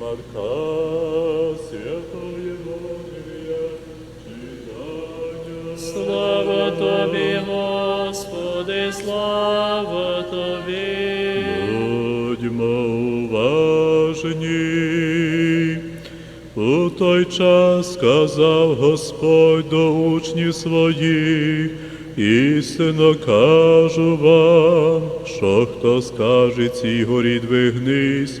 Марка Святого Євангелія читання. Слава тобі, Господи, слава тобі. Будьмо уважні. У той час сказав Господь до учнів своїх, істинно кажу вам, що хто скаже цій горі двигнись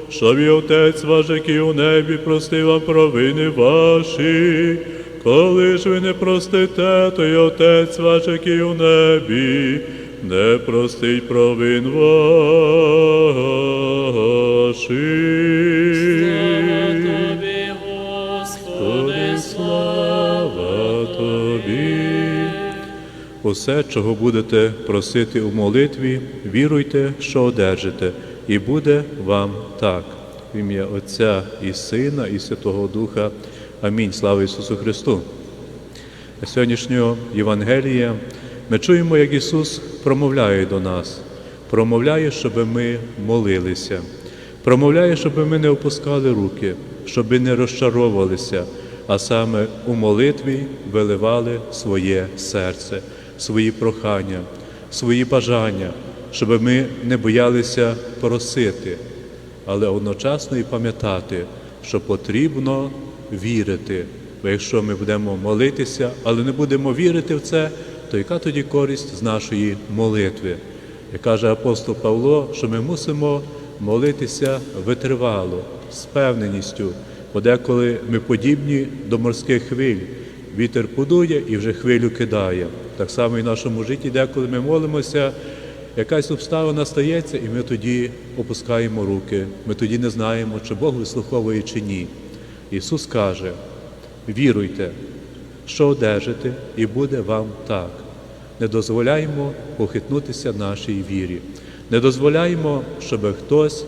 щоб і Отець ваш, який у небі, простив вам провини ваші. Коли ж ви не простите, то й Отець ваш, який у небі, не простить провин ваших. Слава тобі, Господи, слава тобі. Усе, чого будете просити у молитві, віруйте, що одержите, і буде вам так. В ім'я Отця і Сина, і Святого Духа. Амінь. Слава Ісусу Христу. Сьогоднішнього Євангелія ми чуємо, як Ісус промовляє до нас, промовляє, щоб ми молилися, промовляє, щоб ми не опускали руки, щоб не розчаровувалися, а саме у молитві виливали своє серце, свої прохання, свої бажання, щоб ми не боялися просити, але одночасно і пам'ятати, що потрібно вірити. Бо якщо ми будемо молитися, але не будемо вірити в це, то яка тоді користь з нашої молитви? Як каже апостол Павло, що ми мусимо молитися витривало, з певненістю, бо деколи ми подібні до морських хвиль. Вітер подує і вже хвилю кидає. Так само і в нашому житті, деколи ми молимося, якась обставина стається, і ми тоді опускаємо руки. Ми тоді не знаємо, чи Бог вислуховує чи ні. Ісус каже: віруйте, що одержите, і буде вам так. Не дозволяємо похитнутися нашій вірі. Не дозволяємо, щоб хтось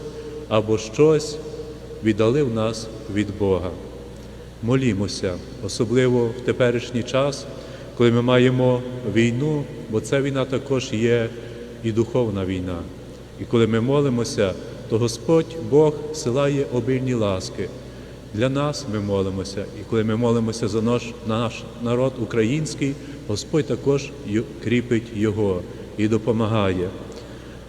або щось віддалив нас від Бога. Молімося, особливо в теперішній час, коли ми маємо війну, бо ця війна також є і духовна війна. І коли ми молимося, то Господь Бог силає обильні ласки. Для нас ми молимося, і коли ми молимося за наш, наш народ український, Господь також кріпить його і допомагає.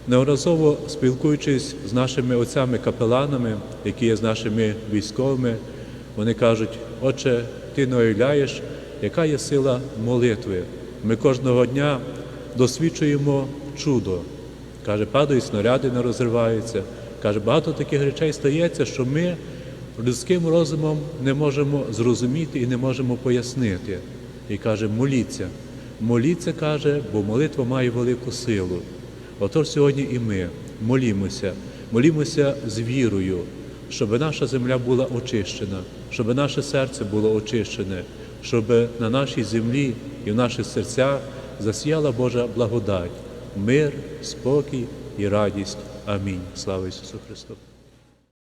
Неодноразово спілкуючись з нашими отцями-капеланами, які є з нашими військовими, вони кажуть, Отче, ти не уявляєш, яка є сила молитви. Ми кожного дня досвідчуємо чудо. Каже, падають снаряди, не розриваються. Каже, багато таких речей стається, що ми людським розумом не можемо зрозуміти і не можемо пояснити. І каже, моліться. Моліться, каже, бо молитва має велику силу. Отож сьогодні і ми молімося, молімося з вірою, щоб наша земля була очищена, щоб наше серце було очищене, щоб на нашій землі і в наших серцях засіяла Божа благодать, мир, спокій і радість. Амінь. Слава Ісусу Христу!